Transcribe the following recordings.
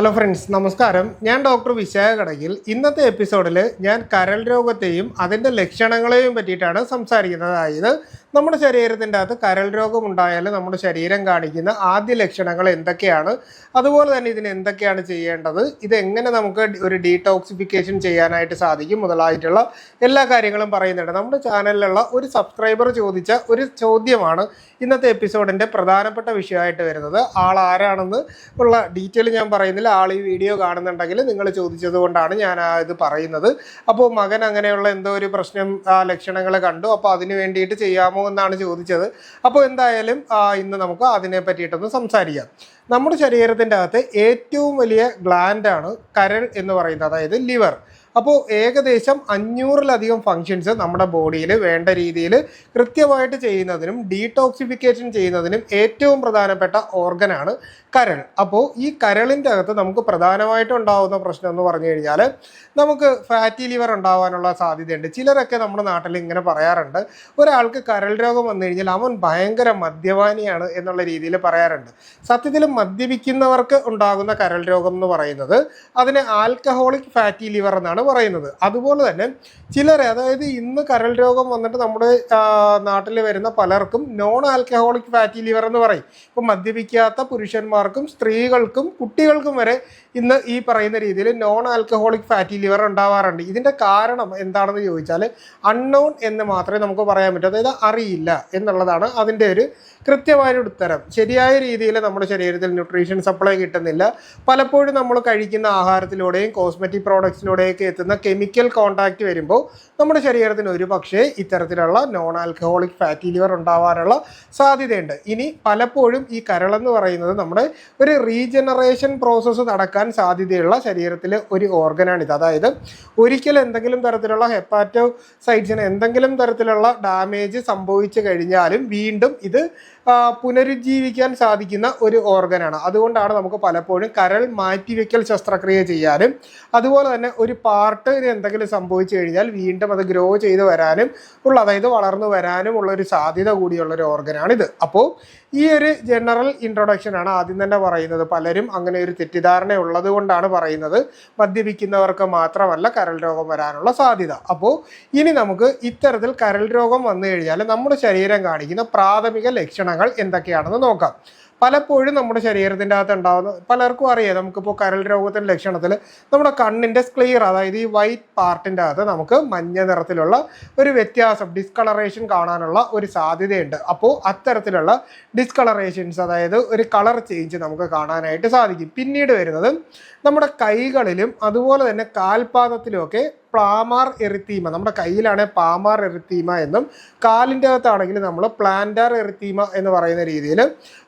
Hello friends നമസ്കാരം. ഞാൻ doctor Vishakha കടകിൽ ഇന്നത്തെ എപ്പിസോഡിൽ ഞാൻ കരൾ രോഗത്തെയും അതിന്റെ ലക്ഷണങ്ങളെയും പറ്റിയിട്ടാണ് സംസാരിക്കുന്നത്. അതായത് നമ്മുടെ ശരീരത്തിന്റെ അകത്ത് കരൾ രോഗം ഉണ്ടായാൽ നമ്മുടെ ശരീരം കാണിക്കുന്ന ആദ്യ ലക്ഷണങ്ങൾ എന്തൊക്കെയാണ്? അതുപോലെ തന്നെ ഇതിന് എന്തൊക്കെയാണ് ചെയ്യേണ്ടത്? ഇതെങ്ങനെ നമുക്ക് ഒരു ഡീടോക്സിഫിക്കേഷൻ ചെയ്യാനായിട്ട് സാധിക്കും? മുതലായിട്ടുള്ള എല്ലാ കാര്യങ്ങളും പറയുന്നുണ്ട്. നമ്മുടെ ചാനലിലുള്ള ഒരു സബ്സ്ക്രൈബർ ചോദിച്ച ഒരു ചോദ്യമാണ് ഇന്നത്തെ എപ്പിസോഡിന്റെ പ്രധാനപ്പെട്ട വിഷയമായിട്ട് വരുന്നത്. ആൾ ആരാണെന്ന് ഉള്ള ഡീറ്റെയിൽ ഞാൻ പറയുന്നില്ല. ആൾ ഈ വീഡിയോ കാണുന്നുണ്ടെങ്കിൽ നിങ്ങൾ ചോദിച്ചത് കൊണ്ടാണ് ഞാൻ ഇത് പറയുന്നത്. അപ്പോൾ മകൻ അങ്ങനെയുള്ള എന്തോ ഒരു പ്രശ്നം ആ ലക്ഷണങ്ങൾ കണ്ടു. അപ്പോൾ അതിന് വേണ്ടിയിട്ട് ചെയ്യാമോ എന്നാണ് ചോദിച്ചത്. അപ്പോൾ എന്തായാലും ഇന്ന് നമുക്ക് അതിനെ പറ്റിയിട്ടൊന്ന് സംസാരിക്കാം. നമ്മുടെ ശരീരത്തിന്റെ അകത്ത് ഏറ്റവും വലിയ ഗ്ലാൻഡാണ് കരൾ എന്ന് പറയുന്നത്. അതായത് ലിവർ അപ്പോൾ ഏകദേശം അഞ്ഞൂറിലധികം ഫങ്ഷൻസ് നമ്മുടെ ബോഡിയിൽ വേണ്ട രീതിയിൽ കൃത്യമായിട്ട് ചെയ്യുന്നതിനും ഡീടോക്സിഫിക്കേഷൻ ചെയ്യുന്നതിനും ഏറ്റവും പ്രധാനപ്പെട്ട ഓർഗനാണ് കരൾ. അപ്പോൾ ഈ കരളിന്റെ അകത്ത് നമുക്ക് പ്രധാനമായിട്ടും ഉണ്ടാകുന്ന പ്രശ്നം എന്ന് പറഞ്ഞു കഴിഞ്ഞാൽ നമുക്ക് ഫാറ്റി ലിവർ ഉണ്ടാവാനുള്ള സാധ്യതയുണ്ട്. ചിലരൊക്കെ നമ്മുടെ നാട്ടിൽ ഇങ്ങനെ പറയാറുണ്ട്. ഒരാൾക്ക് കരൾ രോഗം വന്നു കഴിഞ്ഞാൽ അവൻ ഭയങ്കര മദ്യപാനിയാണ് എന്നുള്ള രീതിയിൽ പറയാറുണ്ട്. സത്യത്തിൽ മദ്യപിക്കുന്നവർക്ക് ഉണ്ടാകുന്ന കരൾ രോഗം എന്ന് പറയുന്നത് അതിന് ആൽക്കഹോളിക് ഫാറ്റി ലിവർ എന്നാണ് പറയുന്നത്. അതുപോലെ തന്നെ ചിലരെ അതായത് ഇന്ന് കരൾ രോഗം വന്നിട്ട് നമ്മുടെ നാട്ടിൽ വരുന്ന പലർക്കും നോൺ ആൽക്കഹോളിക് ഫാറ്റി ലിവർ എന്ന് പറയും. ഇപ്പം മദ്യപിക്കാത്ത പുരുഷന്മാർക്കും സ്ത്രീകൾക്കും കുട്ടികൾക്കും വരെ ഇന്ന് ഈ പറയുന്ന രീതിയിൽ നോൺ ആൽക്കഹോളിക് ഫാറ്റി ലിവർ ഉണ്ടാവാറുണ്ട്. ഇതിന്റെ കാരണം എന്താണെന്ന് ചോദിച്ചാൽ അൺനോൺ എന്ന് മാത്രമേ നമുക്ക് പറയാൻ പറ്റൂ. അതായത് അറിയില്ല എന്നുള്ളതാണ് അതിന്റെ ഒരു കൃത്യമായ ഉത്തരം. ശരിയായ രീതിയിൽ നമ്മുടെ ശരീരത്തിൽ ന്യൂട്രീഷൻ സപ്ലൈ കിട്ടുന്നില്ല. പലപ്പോഴും നമ്മൾ കഴിക്കുന്ന ആഹാരത്തിലൂടെയും കോസ്മെറ്റിക് പ്രോഡക്ട്സിലൂടെയൊക്കെ എത്തുന്ന കെമിക്കൽ കോണ്ടാക്ട് വരുമ്പോൾ നമ്മുടെ ശരീരത്തിന് ഒരു പക്ഷേ ഇത്തരത്തിലുള്ള നോൺ ആൽക്കഹോളിക് ഫാറ്റി ലിവർ ഉണ്ടാവാനുള്ള സാധ്യതയുണ്ട്. ഇനി പലപ്പോഴും ഈ കരളെന്ന് പറയുന്നത് നമ്മുടെ ഒരു റീജനറേഷൻ പ്രോസസ്സ് നടക്കാൻ സാധ്യതയുള്ള ശരീരത്തിലെ ഒരു ഓർഗനാണിത് അതായത് ഒരിക്കൽ എന്തെങ്കിലും തരത്തിലുള്ള ഹെപ്പാറ്റോ സൈറ്റ്സിന് എന്തെങ്കിലും തരത്തിലുള്ള ഡാമേജ് സംഭവിച്ചു കഴിഞ്ഞാലും വീണ്ടും ഇത് പുനരുജ്ജീവിക്കാൻ സാധിക്കുന്ന ഒരു ഓർഗനാണ്. അതുകൊണ്ടാണ് നമുക്ക് പലപ്പോഴും കരൾ മാറ്റിവെക്കൽ ശസ്ത്രക്രിയ ചെയ്യാനും അതുപോലെ തന്നെ ഒരു പാർട്ടിന് എന്തെങ്കിലും സംഭവിച്ചു കഴിഞ്ഞാൽ വീണ്ടും അത് ഗ്രോ ചെയ്ത് വരാനും ഉള്ള അതായത് വളർന്നു വരാനും ഉള്ള ഒരു സാധ്യത കൂടിയുള്ള ഒരു ഓർഗനാണ് ഇത്. അപ്പോൾ ഈ ഒരു ജനറൽ ഇൻട്രൊഡക്ഷൻ ആണ് ആദ്യം തന്നെ പറയുന്നത്. പലരും അങ്ങനെ ഒരു തെറ്റിദ്ധാരണ ഉള്ളത് കൊണ്ടാണ് പറയുന്നത്. മദ്യപിക്കുന്നവർക്ക് മാത്രമല്ല കരൾ രോഗം വരാനുള്ള സാധ്യത. അപ്പോൾ ഇനി നമുക്ക് ഇത്തരത്തിൽ കരൾ രോഗം വന്നു കഴിഞ്ഞാൽ നമ്മുടെ ശരീരം കാണിക്കുന്ന പ്രാഥമിക ലക്ഷണങ്ങൾ എന്തൊക്കെയാണെന്ന് നോക്കാം. പലപ്പോഴും നമ്മുടെ ശരീരത്തിന്റെ അകത്ത് ഉണ്ടാകുന്ന പലർക്കും അറിയാം നമുക്കിപ്പോൾ കരൾ രോഗത്തിന്റെ ലക്ഷണത്തിൽ നമ്മുടെ കണ്ണിന്റെ സ്ക്ലിയർ അതായത് ഈ വൈറ്റ് പാർട്ടിന്റെ അകത്ത് നമുക്ക് മഞ്ഞ നിറത്തിലുള്ള ഒരു വ്യത്യാസം ഡിസ്കളറേഷൻ കാണാനുള്ള ഒരു സാധ്യതയുണ്ട്. അപ്പോൾ അത്തരത്തിലുള്ള ഡിസ്കളറേഷൻസ് അതായത് ഒരു കളർ ചേഞ്ച് നമുക്ക് കാണാനായിട്ട് സാധിക്കും. പിന്നീട് വരുന്നത് നമ്മുടെ കൈകളിലും അതുപോലെ തന്നെ കാൽപാദത്തിലുമൊക്കെ പ്ലാമാർ എറിത്തീമ. നമ്മുടെ കയ്യിലാണ് പാമാർ എറിത്തീമ എന്നും കാലിന്റെ അകത്താണെങ്കിൽ നമ്മൾ പ്ലാന്റാർ എറിത്തീമ എന്ന് പറയുന്ന രീതിയിൽ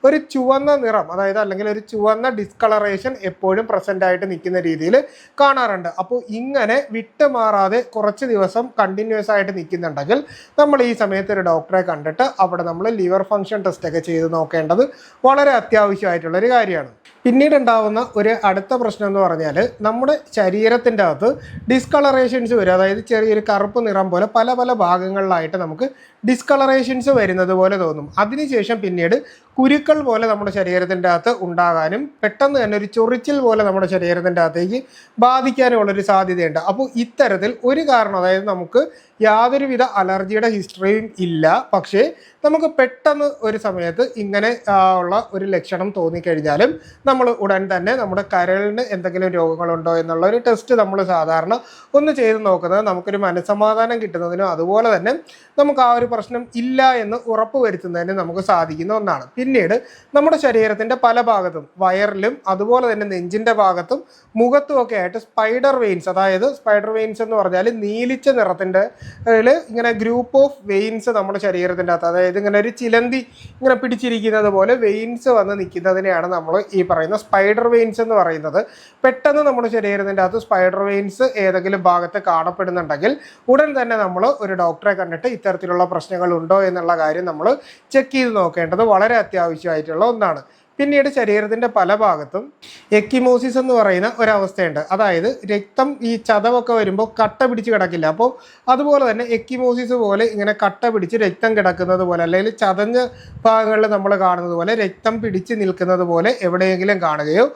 ഒരു ചുവന്ന നിറം അതായത് അല്ലെങ്കിൽ ഒരു ചുവന്ന ഡിസ്കളറേഷൻ എപ്പോഴും പ്രസന്റ് ആയിട്ട് നിൽക്കുന്ന രീതിയിൽ കാണാറുണ്ട്. അപ്പോൾ ഇങ്ങനെ വിട്ടുമാറാതെ കുറച്ച് ദിവസം കണ്ടിന്യൂസ് ആയിട്ട് നിൽക്കുന്നുണ്ടെങ്കിൽ നമ്മൾ ഈ സമയത്ത് ഒരു ഡോക്ടറെ കണ്ടിട്ട് അവിടെ നമ്മൾ ലിവർ ഫങ്ഷൻ ടെസ്റ്റ് ഒക്കെ ചെയ്ത് നോക്കേണ്ടത് വളരെ അത്യാവശ്യമായിട്ടുള്ളൊരു കാര്യമാണ്. പിന്നീട് ഉണ്ടാവുന്ന ഒരു അടുത്ത പ്രശ്നം എന്ന് പറഞ്ഞാൽ നമ്മുടെ ശരീരത്തിന്റെ അകത്ത് ഡിസ്കളറേഷൻസ് വരും. അതായത് ചെറിയൊരു കറുപ്പ് നിറം പോലെ പല പല ഭാഗങ്ങളിലായിട്ട് നമുക്ക് ഡിസ്കളറേഷൻസ് വരുന്നത് പോലെ തോന്നും. അതിനുശേഷം പിന്നീട് കുരുക്കൾ പോലെ നമ്മുടെ ശരീരത്തിന്റെ അകത്ത് ഉണ്ടാകാനും പെട്ടെന്ന് തന്നെ ഒരു ചൊറിച്ചിൽ പോലെ നമ്മുടെ ശരീരത്തിന്റെ അകത്തേക്ക് ബാധിക്കാനുമുള്ളൊരു സാധ്യതയുണ്ട്. അപ്പോൾ ഇത്തരത്തിൽ ഒരു കാരണം അതായത് നമുക്ക് യാതൊരുവിധ അലർജിയുടെ ഹിസ്റ്ററിയും ഇല്ല. പക്ഷേ നമുക്ക് പെട്ടെന്ന് ഒരു സമയത്ത് ഇങ്ങനെ ഉള്ള ഒരു ലക്ഷണം തോന്നിക്കഴിഞ്ഞാലും നമ്മൾ ഉടൻ തന്നെ നമ്മുടെ കരളിന് എന്തെങ്കിലും രോഗങ്ങളുണ്ടോ എന്നുള്ള ഒരു ടെസ്റ്റ് നമ്മൾ സാധാരണ ഒന്ന് ചെയ്ത് നോക്കുന്നത് നമുക്കൊരു മനസ്സമാധാനം കിട്ടുന്നതിനും അതുപോലെ തന്നെ നമുക്ക് ആ ഒരു പ്രശ്നം ഇല്ല എന്ന് ഉറപ്പ് വരുത്തുന്നതിന് നമുക്ക് സാധിക്കുന്ന ഒന്നാണ്. പിന്നീട് നമ്മുടെ ശരീരത്തിന്റെ പല ഭാഗത്തും വയറിലും അതുപോലെ തന്നെ നെഞ്ചിന്റെ ഭാഗത്തും മുഖത്തും ഒക്കെ ആയിട്ട് സ്പൈഡർ വെയിൻസ് അതായത് സ്പൈഡർ വെയിൻസ് എന്ന് പറഞ്ഞാൽ നീലിച്ച നിറത്തിന്റെ ഇങ്ങനെ ഗ്രൂപ്പ് ഓഫ് വെയിൻസ് നമ്മുടെ ശരീരത്തിന്റെ അകത്ത് അതായത് ഇങ്ങനെ ഒരു ചിലന്തി ഇങ്ങനെ പിടിച്ചിരിക്കുന്നത് പോലെ വെയിൻസ് വന്ന് നിൽക്കുന്നതിനെയാണ് നമ്മൾ ഈ പറയുന്ന സ്പൈഡർ വെയിൻസ് എന്ന് പറയുന്നത്. പെട്ടെന്ന് നമ്മുടെ ശരീരത്തിന്റെ അകത്ത് സ്പൈഡർ വെയിൻസ് ഏതെങ്കിലും ഭാഗത്ത് കാണപ്പെടുന്നുണ്ടെങ്കിൽ ഉടൻ തന്നെ നമ്മൾ ഒരു ഡോക്ടറെ കണ്ടിട്ട് ഇത്തരത്തിലുള്ള പ്രശ്നങ്ങൾ ഉണ്ടോ എന്നുള്ള കാര്യം നമ്മൾ ചെക്ക് ചെയ്ത് നോക്കേണ്ടത് വളരെ അത്യാവശ്യമായിട്ടുള്ള ഒന്നാണ്. പിന്നീട് ശരീരത്തിന്റെ പല ഭാഗത്തും എക്കിമോസിസ് എന്ന് പറയുന്ന ഒരവസ്ഥയുണ്ട്. അതായത് രക്തം ഈ ചതവൊക്കെ വരുമ്പോൾ കട്ട പിടിച്ച് കിടക്കില്ല. അപ്പോൾ അതുപോലെ തന്നെ എക്കിമോസിസ് പോലെ ഇങ്ങനെ കട്ട പിടിച്ച് രക്തം കിടക്കുന്നത് പോലെ അല്ലെങ്കിൽ ചതഞ്ഞ ഭാഗങ്ങളിൽ നമ്മൾ കാണുന്നത് പോലെ രക്തം പിടിച്ച് നിൽക്കുന്നത് പോലെ എവിടെയെങ്കിലും കാണുകയോ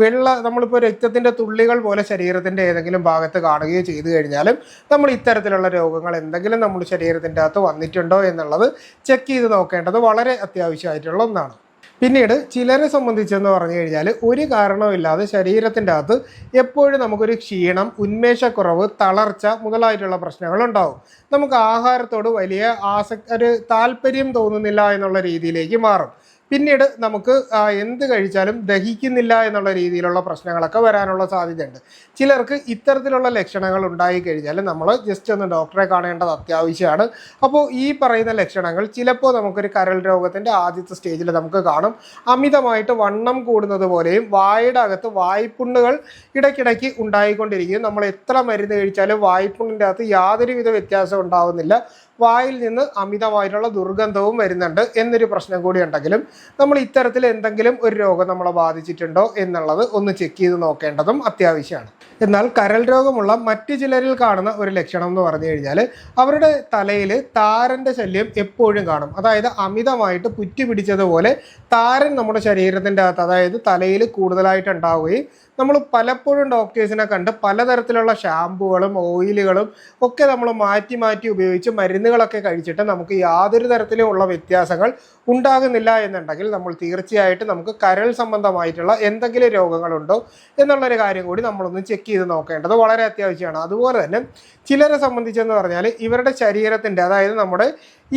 വെള്ള നമ്മളിപ്പോൾ രക്തത്തിന്റെ തുള്ളികൾ പോലെ ശരീരത്തിന്റെ ഏതെങ്കിലും ഭാഗത്ത് കാണുകയോ ചെയ്തു കഴിഞ്ഞാലും നമ്മൾ ഇത്തരത്തിലുള്ള രോഗങ്ങൾ എന്തെങ്കിലും നമ്മുടെ ശരീരത്തിന്റെ അകത്ത് വന്നിട്ടുണ്ടോ എന്നുള്ളത് ചെക്ക് ചെയ്ത് നോക്കേണ്ടത് വളരെ അത്യാവശ്യമായിട്ടുള്ള ഒന്നാണ്. പിന്നീട് ചിലരെ സംബന്ധിച്ചെന്ന് പറഞ്ഞു കഴിഞ്ഞാൽ ഒരു കാരണവുമില്ലാതെ ശരീരത്തിന്റെ അകത്ത് എപ്പോഴും നമുക്കൊരു ക്ഷീണം ഉന്മേഷക്കുറവ് തളർച്ച മുതലായിട്ടുള്ള പ്രശ്നങ്ങൾ ഉണ്ടാവും നമുക്ക് ആഹാരത്തോട് വലിയ ആസക്തി ഒരു താല്പര്യം തോന്നുന്നില്ല എന്നുള്ള രീതിയിലേക്ക് മാറും. പിന്നീട് നമുക്ക് എന്ത് കഴിച്ചാലും ദഹിക്കുന്നില്ല എന്നുള്ള രീതിയിലുള്ള പ്രശ്നങ്ങളൊക്കെ വരാനുള്ള സാധ്യതയുണ്ട്. ചിലർക്ക് ഇത്തരത്തിലുള്ള ലക്ഷണങ്ങൾ ഉണ്ടായി കഴിഞ്ഞാൽ നമ്മൾ ജസ്റ്റ് ഒന്ന് ഡോക്ടറെ കാണേണ്ടത് അത്യാവശ്യമാണ്. അപ്പോൾ ഈ പറയുന്ന ലക്ഷണങ്ങൾ ചിലപ്പോൾ നമുക്കൊരു കരൾ രോഗത്തിന്റെ ആദ്യത്തെ സ്റ്റേജിൽ നമുക്ക് കാണും. അമിതമായിട്ട് വണ്ണം കൂടുന്നത് പോലെയും വായുടെ അകത്ത് വായ്പുണ്ണുകൾ ഇടയ്ക്കിടയ്ക്ക് ഉണ്ടായിക്കൊണ്ടിരിക്കും. നമ്മൾ എത്ര മരുന്ന് കഴിച്ചാലും വായ്പുണ്ണിന്റെ അകത്ത് യാതൊരുവിധ വ്യത്യാസം ഉണ്ടാവുന്നില്ല. വായിൽ നിന്ന് അമിതമായിട്ടുള്ള ദുർഗന്ധവും വരുന്നുണ്ട് എന്നൊരു പ്രശ്നം കൂടി ഉണ്ടെങ്കിലും നമ്മൾ ഇത്തരത്തിൽ എന്തെങ്കിലും ഒരു രോഗം നമ്മളെ ബാധിച്ചിട്ടുണ്ടോ എന്നുള്ളത് ഒന്ന് ചെക്ക് ചെയ്ത് നോക്കേണ്ടതും അത്യാവശ്യമാണ്. എന്നാൽ കരൾ രോഗമുള്ള മറ്റു ചിലരിൽ കാണുന്ന ഒരു ലക്ഷണം എന്ന് പറഞ്ഞു കഴിഞ്ഞാൽ അവരുടെ തലയിൽ താരന്റെ ശല്യം എപ്പോഴും കാണും. അതായത് അമിതമായിട്ട് പുറ്റി പിടിച്ചതുപോലെ താരൻ നമ്മുടെ ശരീരത്തിന്റെ അകത്ത് അതായത് തലയിൽ കൂടുതലായിട്ട് ഉണ്ടാവുകയും നമ്മൾ പലപ്പോഴും ഡോക്ടേഴ്സിനെ കണ്ട് പലതരത്തിലുള്ള ഷാമ്പുകളും ഓയിലുകളും ഒക്കെ നമ്മൾ മാറ്റി മാറ്റി ഉപയോഗിച്ച് മരുന്നുകളൊക്കെ കഴിച്ചിട്ട് നമുക്ക് യാതൊരു തരത്തിലും ഉള്ള വ്യത്യാസങ്ങൾ ഉണ്ടാകുന്നില്ല എന്നുണ്ടെങ്കിൽ നമ്മൾ തീർച്ചയായിട്ടും നമുക്ക് കരൾ സംബന്ധമായിട്ടുള്ള എന്തെങ്കിലും രോഗങ്ങളുണ്ടോ എന്നുള്ളൊരു കാര്യം കൂടി നമ്മളൊന്ന് ചെക്ക് ചെയ്ത് നോക്കേണ്ടത് വളരെ അത്യാവശ്യമാണ്. അതുപോലെ തന്നെ ചിലരെ സംബന്ധിച്ചെന്ന് പറഞ്ഞാൽ ഇവരുടെ ശരീരത്തിന്റെ അതായത് നമ്മുടെ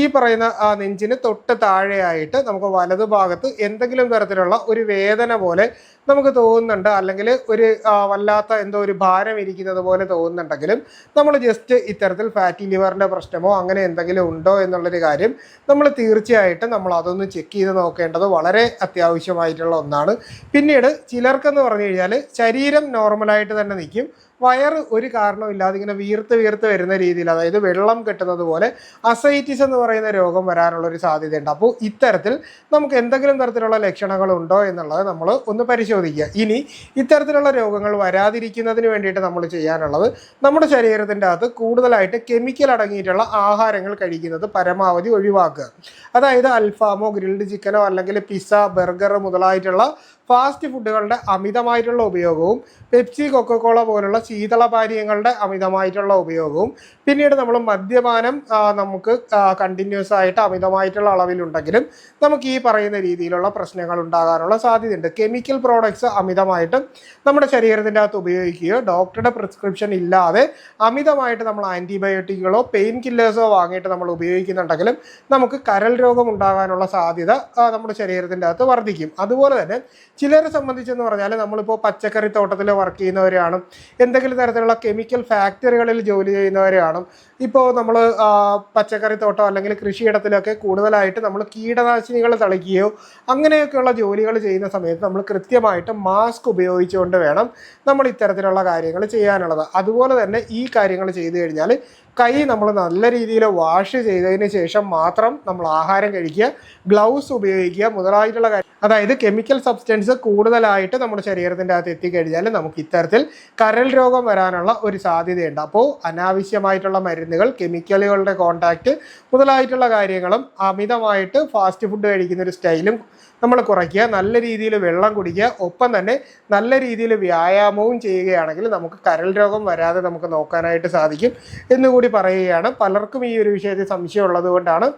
ഈ പറയുന്ന നെഞ്ചിന് തൊട്ട് താഴെയായിട്ട് നമുക്ക് വലതുഭാഗത്ത് എന്തെങ്കിലും തരത്തിലുള്ള ഒരു വേദന പോലെ നമുക്ക് തോന്നുന്നുണ്ട്. അല്ലെങ്കിൽ ഒരു വല്ലാത്ത എന്തോ ഒരു ഭാരം ഇരിക്കുന്നത് പോലെ തോന്നുന്നുണ്ടെങ്കിലും നമ്മൾ ജസ്റ്റ് ഇത്തരത്തിൽ ഫാറ്റി ലിവറിന്റെ പ്രശ്നമോ അങ്ങനെ എന്തെങ്കിലും ഉണ്ടോ എന്നുള്ളൊരു കാര്യം നമ്മൾ തീർച്ചയായിട്ടും നമ്മൾ അതൊന്ന് ചെക്ക് ചെയ്ത് നോക്കേണ്ടത് വളരെ അത്യാവശ്യമായിട്ടുള്ള ഒന്നാണ്. പിന്നീട് ചിലർക്കെന്ന് പറഞ്ഞു കഴിഞ്ഞാൽ ശരീരം നോർമലായിട്ട് തന്നെ നിൽക്കും. വയറ് ഒരു കാരണമില്ലാതെ ഇങ്ങനെ വീർത്ത് വീർത്ത് വരുന്ന രീതിയിൽ അതായത് വെള്ളം കെട്ടുന്നത് പോലെ അസൈറ്റിസ് എന്ന് പറയുന്ന രോഗം വരാനുള്ള ഒരു സാധ്യതയുണ്ട്. അപ്പോൾ ഇത്തരത്തിൽ നമുക്ക് എന്തെങ്കിലും തരത്തിലുള്ള ലക്ഷണങ്ങൾ ഉണ്ടോ എന്നുള്ളത് നമ്മൾ ഒന്ന് പരിശോധിക്കുക. ഇനി ഇത്തരത്തിലുള്ള രോഗങ്ങൾ വരാതിരിക്കുന്നതിന് വേണ്ടിയിട്ട് നമ്മൾ ചെയ്യാനുള്ളത് നമ്മുടെ ശരീരത്തിന്റെ അകത്ത് കൂടുതലായിട്ട് കെമിക്കൽ അടങ്ങിയിട്ടുള്ള ആഹാരങ്ങൾ കഴിക്കുന്നത് പരമാവധി ഒഴിവാക്കുക. അതായത് അൽഫാമോ ഗ്രിൽഡ് ചിക്കനോ അല്ലെങ്കിൽ പിസ്സ ബർഗർ മുതലായിട്ടുള്ള ഫാസ്റ്റ് ഫുഡുകളുടെ അമിതമായിട്ടുള്ള ഉപയോഗവും പെപ്സി കൊക്കക്കോള പോലുള്ള ശീതളപാനീയങ്ങളുടെ അമിതമായിട്ടുള്ള ഉപയോഗവും പിന്നീട് നമ്മൾ മദ്യപാനം നമുക്ക് കണ്ടിന്യൂസ് ആയിട്ട് അമിതമായിട്ടുള്ള അളവിലുണ്ടെങ്കിലും നമുക്ക് ഈ പറയുന്ന രീതിയിലുള്ള പ്രശ്നങ്ങൾ ഉണ്ടാകാനുള്ള സാധ്യതയുണ്ട്. കെമിക്കൽ പ്രോഡക്ട്സ് അമിതമായിട്ട് നമ്മുടെ ശരീരത്തിന്റെ അകത്ത് ഉപയോഗിക്കുകയോ ഡോക്ടറുടെ പ്രിസ്ക്രിപ്ഷൻ ഇല്ലാതെ അമിതമായിട്ട് നമ്മൾ ആന്റിബയോട്ടിക്കുകളോ പെയിൻ കില്ലേഴ്സോ വാങ്ങിയിട്ട് നമ്മൾ ഉപയോഗിക്കുന്നുണ്ടെങ്കിലും നമുക്ക് കരൽ രോഗം ഉണ്ടാകാനുള്ള സാധ്യത നമ്മുടെ ശരീരത്തിന്റെ അകത്ത് വർദ്ധിക്കും. അതുപോലെ തന്നെ ചിലരെ സംബന്ധിച്ചെന്ന് പറഞ്ഞാൽ നമ്മളിപ്പോൾ പച്ചക്കറി തോട്ടത്തിൽ വർക്ക് ചെയ്യുന്നവരാണ് എന്തെങ്കിലും തരത്തിലുള്ള കെമിക്കൽ ഫാക്ടറികളിൽ ജോലി ചെയ്യുന്നവരാണ് ഇപ്പോൾ നമ്മൾ പച്ചക്കറി തോട്ടം അല്ലെങ്കിൽ കൃഷിയിടത്തിലൊക്കെ കൂടുതലായിട്ട് നമ്മൾ കീടനാശിനികൾ തളിക്കുകയോ അങ്ങനെയൊക്കെയുള്ള ജോലികൾ ചെയ്യുന്ന സമയത്ത് നമ്മൾ കൃത്യമായിട്ട് മാസ്ക് ഉപയോഗിച്ചുകൊണ്ട് വേണം നമ്മൾ ഇത്തരത്തിലുള്ള കാര്യങ്ങൾ ചെയ്യാനുള്ളത്. അതുപോലെ തന്നെ ഈ കാര്യങ്ങൾ ചെയ്തു കഴിഞ്ഞാൽ കൈ നമ്മൾ നല്ല രീതിയിൽ വാഷ് ചെയ്തതിന് ശേഷം മാത്രം നമ്മൾ ആഹാരം കഴിക്കുക ഗ്ലൗസ് ഉപയോഗിക്കുക മുതലായിട്ടുള്ള കാര്യം അതായത് കെമിക്കൽ സബ്സ്റ്റൻസ് കൂടുതലായിട്ട് നമ്മുടെ ശരീരത്തിന്റെ അകത്ത് എത്തിക്കഴിഞ്ഞാൽ നമുക്ക് ഇത്തരത്തിൽ കരൽ രോഗം വരാനുള്ള ഒരു സാധ്യതയുണ്ട്. അപ്പോൾ അനാവശ്യമായിട്ടുള്ള മരുന്നുകൾ കെമിക്കലുകളുടെ കോണ്ടാക്റ്റ് മുതലായിട്ടുള്ള കാര്യങ്ങളും അമിതമായിട്ട് ഫാസ്റ്റ് ഫുഡ് കഴിക്കുന്ന ഒരു സ്റ്റൈലും നമ്മൾ കുറയ്ക്കുക നല്ല രീതിയിൽ വെള്ളം കുടിക്കുക ഒപ്പം തന്നെ നല്ല രീതിയിൽ വ്യായാമവും ചെയ്യുകയാണെങ്കിൽ നമുക്ക് കരൽ രോഗം വരാതെ നമുക്ക് നോക്കാനായിട്ട് സാധിക്കും എന്നുകൂടി പറയുകയാണ്. പലർക്കും ഈ ഒരു വിഷയത്തിൽ സംശയമുള്ളത് കൊണ്ടാണ്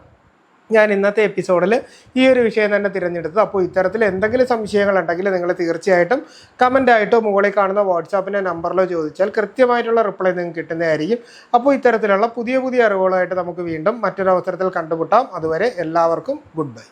ഞാൻ ഇന്നത്തെ എപ്പിസോഡിൽ ഈ ഒരു വിഷയം തന്നെ തിരഞ്ഞെടുത്തത്. അപ്പോൾ ഇത്തരത്തിൽ എന്തെങ്കിലും സംശയങ്ങൾ ഉണ്ടെങ്കിൽ നിങ്ങൾ തീർച്ചയായിട്ടും കമന്റ് ആയിട്ടോ മുകളിൽ കാണുന്ന വാട്സാപ്പിന്റെ നമ്പറിലോ ചോദിച്ചാൽ കൃത്യമായിട്ടുള്ള റിപ്ലൈ നിങ്ങൾക്ക് കിട്ടുന്നതായിരിക്കും. അപ്പോൾ ഇത്തരത്തിലുള്ള പുതിയ പുതിയ അറിവുകളായിട്ട് നമുക്ക് വീണ്ടും മറ്റൊരവസരത്തിൽ കണ്ടുമുട്ടാം. അതുവരെ എല്ലാവർക്കും ഗുഡ് ബൈ